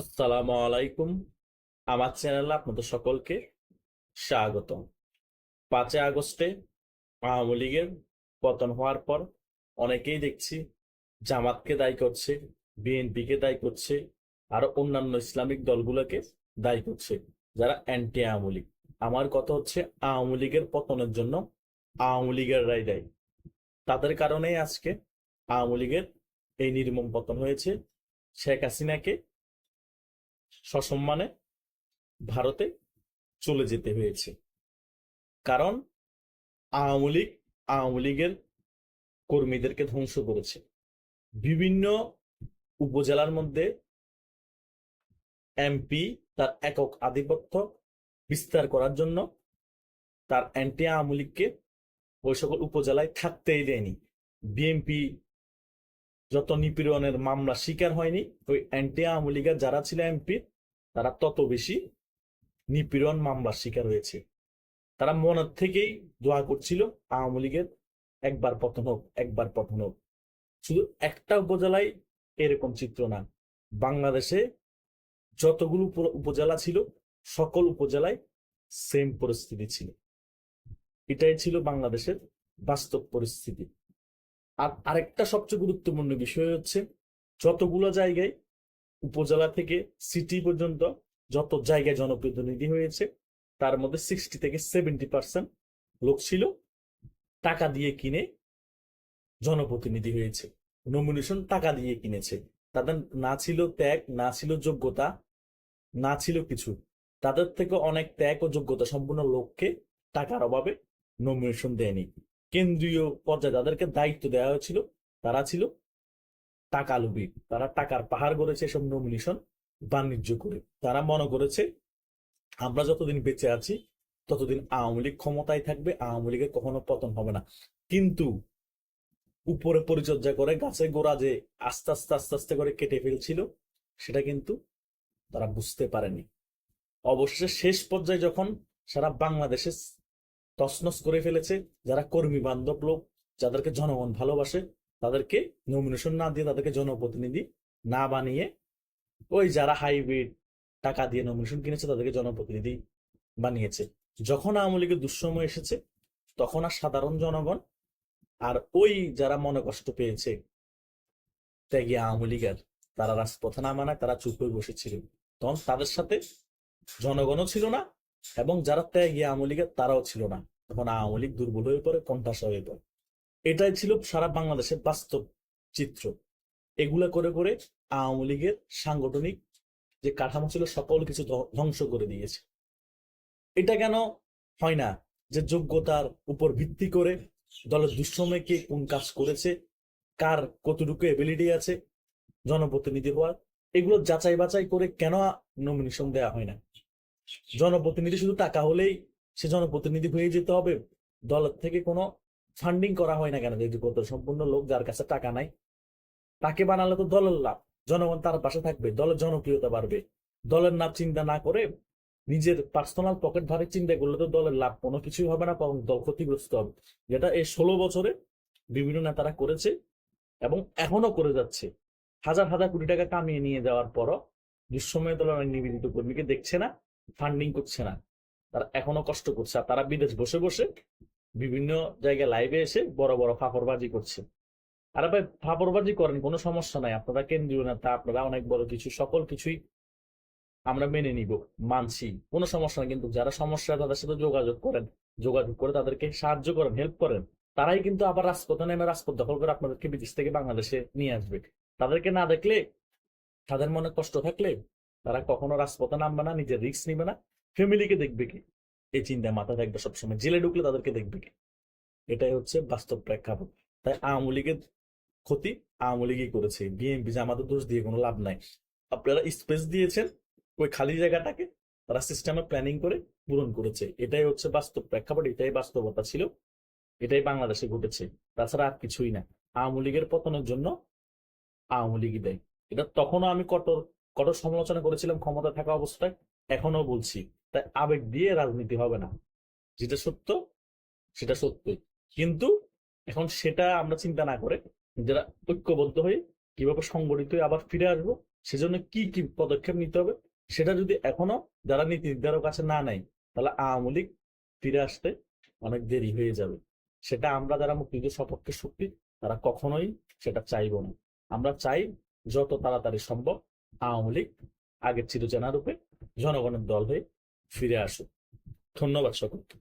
আসসালামু আলাইকুম। আমার চ্যানেলে আপনাদের সকলকে স্বাগতম। পাঁচই আগস্টে আওয়ামী লীগের পতন হওয়ার পর অনেকেই দেখছি জামাতকে দায়ী করছে, বিএনপিকে দায়ী করছে, আরও অন্যান্য ইসলামিক দলগুলোকে দায়ী করছে, যারা অ্যান্টি আওয়ামী লীগ। আমার কথা হচ্ছে আওয়ামী লীগের পতনের জন্য আওয়ামী লীগেররাই দায়ী। তাদের কারণেই আজকে আওয়ামী লীগের এই নির্মম পতন হয়েছে। শেখ হাসিনাকে সসম্মানে ভারতে চলে যেতে হয়েছে। কারণ আওয়ামী লীগ, আওয়ামী লীগের কর্মীদেরকে ধ্বংস করেছে। বিভিন্ন উপজেলার মধ্যে এমপি তার একক আধিপত্য বিস্তার করার জন্য তার অ্যান্টি আওয়ামী লীগকে ওই সকল উপজেলায় থাকতেই দেয়নি। বিএনপি যত নিপীড়নের মামলা শিকার হয়নি, ওই অ্যান্টি আওয়ামী লীগের যারা ছিল এমপি, তারা তত বেশি নিপীড়ন মামলার শিকার হয়েছে। তারা মনের থেকেই দোয়া করছিল, আওয়ামী লীগের একবার পতন হোক, একবার পতন হোক। শুধু একটা উপজেলায় এরকম চিত্র না, বাংলাদেশে যতগুলো উপ- উপজেলা ছিল, সকল উপজেলায় সেম পরিস্থিতি ছিল। এটাই ছিল বাংলাদেশের বাস্তব পরিস্থিতি। আর আরেকটা সবচেয়ে গুরুত্বপূর্ণ বিষয় হচ্ছে, যতগুলো জায়গায় উপজেলা থেকে সিটি পর্যন্ত যত জায়গায় জনপ্রতিনিধি হয়েছে, তার মধ্যে সিক্সটি থেকে সেভেন্টি পার্সেন্ট লোক ছিল টাকা দিয়ে কিনে জনপ্রতিনিধি হয়েছে। নমিনেশন টাকা দিয়ে কিনেছে। তাদের না ছিল ত্যাগ, না ছিল যোগ্যতা, না ছিল কিছু। তাদের থেকে অনেক ত্যাগ ও যোগ্যতা সম্পূর্ণ লোককে টাকার অভাবে নমিনেশন দেয়নি। কেন্দ্রীয় পর্যায়ে তাদেরকে দায়িত্ব দেওয়া হয়েছিল, তারা ছিল টাকা লোভী তারা টাকার পাহাড় গড়েছে এসব নমিনেশন বাণিজ্য করে। তারা মনে করেছে, আমরা যতদিন বেঁচে আছি, ততদিন আওয়ামী লীগ ক্ষমতায় থাকবে, আওয়ামী লীগের কখনো পতন হবে না। কিন্তু উপরে পরিচর্যা করে, গাছে গোড়া যে আস্তে আস্তে আস্তে আস্তে করে কেটে ফেলছিল, সেটা কিন্তু তারা বুঝতে পারেনি। অবশেষে শেষ পর্যায়ে যখন সারা বাংলাদেশে তছনছ করে ফেলেছে যারা কর্মী বান্ধব লোক, যাদেরকে জনগণ ভালোবাসে, তাদেরকে নমিনেশন না দিয়ে তাদেরকে জনপ্রতিনিধি না বানিয়ে ওই যারা হাইব্রিড টাকা দিয়ে নমিনেশন কিনেছে তাদেরকে জনপ্রতিনিধি বানিয়েছে। যখন আওয়ামী লীগের দুঃসময় এসেছে, তখন আর সাধারণ জনগণ আর ওই যারা মনে কষ্ট পেয়েছে ত্যাগী আওয়ামী লীগের, তারা রাজপথে না মানায় তারা চুপ হয়ে বসেছিল তখন তাদের সাথে জনগণও ছিল না এবং যারা ত্যাগী আওয়ামী লীগের, তারাও ছিল না। তখন আওয়ামী লীগ দুর্বল হয়ে পড়ে, কণ্ঠাসা হয়ে পড়ে। এটাই ছিল সারা বাংলাদেশের বাস্তব চিত্র। এগুলা করে করে আওয়ামী লীগের সাংগঠনিক যে কাঠামো ছিল, সকল কিছু ধ্বংস করে দিয়েছে। এটা কেন হয় না? যে যোগ্যতার উপর ভিত্তি করে দলের দুঃসময়ে কে কোন কাজ করেছে, কার কতটুকু এবিলিটি আছে, জনপ্রতিনিধি হওয়ার, এগুলো যাচাই বাছাই করে কেন নমিনেশন দেওয়া হয় না? জনপ্রতিনিধি শুধু টাকা হলেই সে জনপ্রতিনিধি হয়ে যেতে হবে। দলের থেকে কোনো ফান্ডিং করা হয় না কেন? যেহেতু কত সম্পূর্ণ লোক, যার কাছে টাকা নাই। তাকে বানালে তো দলের লাভ। জনগণ তার পাশে থাকবে, দলের জনপ্রিয়তা বাড়বে। দলের নাম চিন্তা না করে নিজের পার্সোনাল পকেট ভাবে চিন্তা করলে তো দলের লাভ কোনো কিছুই হবে না, বরং দল ক্ষতিগ্রস্ত হবে। যেটা এই ষোলো বছরে বিভিন্ন নেতারা করেছে এবং এখনও করে যাচ্ছে। হাজার হাজার কোটি টাকা কামিয়ে নিয়ে যাওয়ার পরও দুঃসময় দলের নিবেদিত কর্মীকে দেখছে না। ফান্ডিং করছে না। তারা এখনও কষ্ট করছে। আর তারা বিদেশ বসে বসে বিভিন্ন জায়গায় লাইভে এসে বড় বড় ফাফরবাজি করছে। আরে ভাই ফাফরবাজি করেন, কোনো সমস্যা নাই। আপনারা কেন্দ্রীয় নেতা, আপনারা অনেক বড় কিছু, সকল কিছুই আমরা মেনে নিব, মানছি। কোনো সমস্যা নাই, কিন্তু যারা সমস্যা তাদের সাথে যোগাযোগ করেন। যোগাযোগ করে তাদেরকে সাহায্য করেন হেল্প করেন। তারাই কিন্তু আবার রাজপথে নেমে রাজপথ দখল করে আপনাদেরকে বিদেশ থেকে বাংলাদেশে নিয়ে আসবে। তাদেরকে না দেখলে, তাদের মনে কষ্ট থাকলে তারা কখনো রাজপথে নামবে না, নিজের রিস্ক নিবে না। ফ্যামিলিকে দেখবে কি? এই চিন্তা মাথায় থাকবে সবসময়। জেলে ঢুকলে তাদেরকে দেখবে কি? এটাই হচ্ছে বাস্তব প্রেক্ষাপট। তাই আওয়ামী লীগের ক্ষতি আওয়ামী লীগই করেছে। বিএনপি যে আমাদের দোষ দিয়ে কোনো লাভ নাই। আপনারা স্পেস দিয়েছেন, ওই খালি জায়গাটাকে তারা সিস্টেমে প্ল্যানিং করে পূরণ করেছে। এটাই হচ্ছে বাস্তব প্রেক্ষাপট, এটাই বাস্তবতা ছিল। এটাই বাংলাদেশে ঘটেছে। তাছাড়া আর কিছুই না। আওয়ামী লীগের পতনের জন্য আওয়ামী লীগই দেয়। এটা তখনও আমি কঠোর কঠোর সমালোচনা করেছিলাম ক্ষমতা থাকা অবস্থায় এখনও বলছি, তাই আবেগ দিয়ে রাজনীতি হবে না। যেটা সত্য, সেটা সত্যই। কিন্তু এখন সেটা আমরা চিন্তা না করে যারা ঐক্যবদ্ধ হয়ে কীভাবে সংগঠিত হয়ে আবার ফিরে আসব, সেজন্য কি কি পদক্ষেপ নিতে হবে, সেটা যদি এখনও যারা নীতি নির্ধারক কাছে না নেয়, তাহলে আওয়ামী লীগ ফিরে আসতে অনেক দেরি হয়ে যাবে। সেটা আমরা যারা মুক্তিযুদ্ধ সপক্ষে শক্তি, তারা কখনোই সেটা চাইব না। আমরা চাই যত তাড়াতাড়ি সম্ভব আওয়ামী লীগ আগের চিরচেনা রূপে জনগণের দল হয়ে ফিরে আসুক ধন্যবাদ সকলকে।